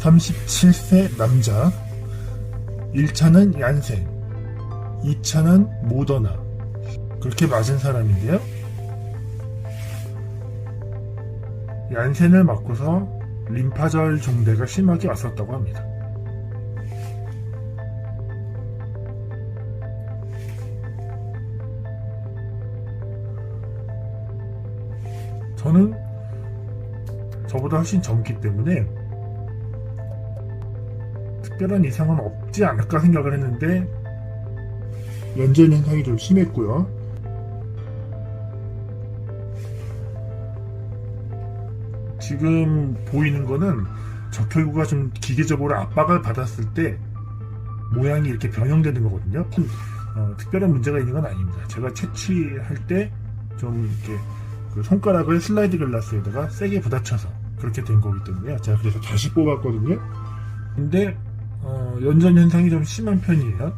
37세 남자 1차는 얀센 2차는 모더나. 그렇게 맞은 사람인데요. 얀센을 맞고서 림파절 종대가 심하게 왔었다고 합니다. 저는 저보다 훨씬 젊기 때문에 특별한 이상은 없지 않을까 생각을 했는데 연전 현상이 좀 심했고요. 지금 보이는 거는 적혈구가 좀 기계적으로 압박을 받았을 때 모양이 이렇게 변형되는 거거든요. 어, 특별한 문제가 있는 건 아닙니다. 제가 채취할 때 좀 이렇게 그 손가락을 슬라이드 글라스에다가 세게 부딪혀서 그렇게 된 거기 때문에 제가 그래서 다시 뽑았거든요. 근데 어, 연전 현상이 좀 심한 편이에요.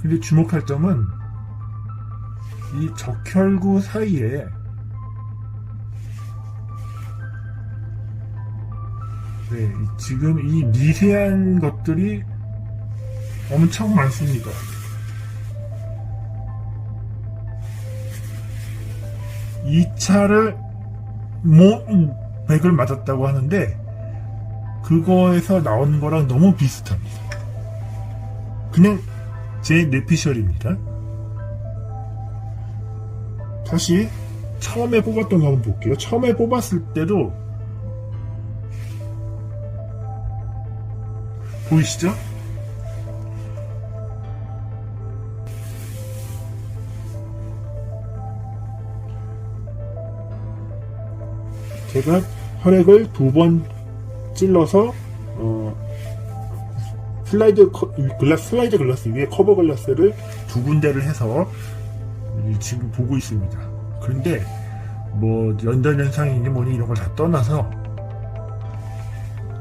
근데 주목할 점은 이 적혈구 사이에 네, 이- 지금 이 미세한 것들이 엄청 많습니다. 이 차를 모 백을 맞았다고 하는데 그거에서 나온 거랑 너무 비슷합니다. 그냥 제 뇌피셜입니다. 다시 처음에 뽑았던 거 한번 볼게요. 처음에 뽑았을 때도 보이시죠? 제가 혈액을 두 번 찔러서 어, 슬라이드 커- 글라스 슬라이드 글라스 위에 커버 글라스를 두 군데를 해서 이- 지금 보고 있습니다. 그런데 뭐 연단 현상이니 뭐니 이런 걸 다 떠나서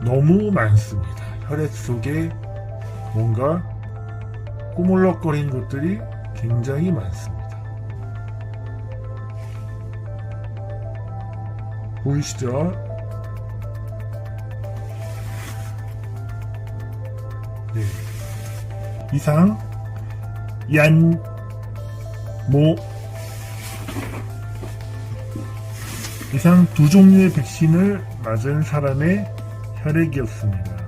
너무 많습니다. 혈액 속에 뭔가 꼬물럭거리는 것들이 굉장히 많습니다. 보이시죠? 네. 이상 얀, 모 이상 두 종류의 백신을 맞은 사람의 혈액이었습니다.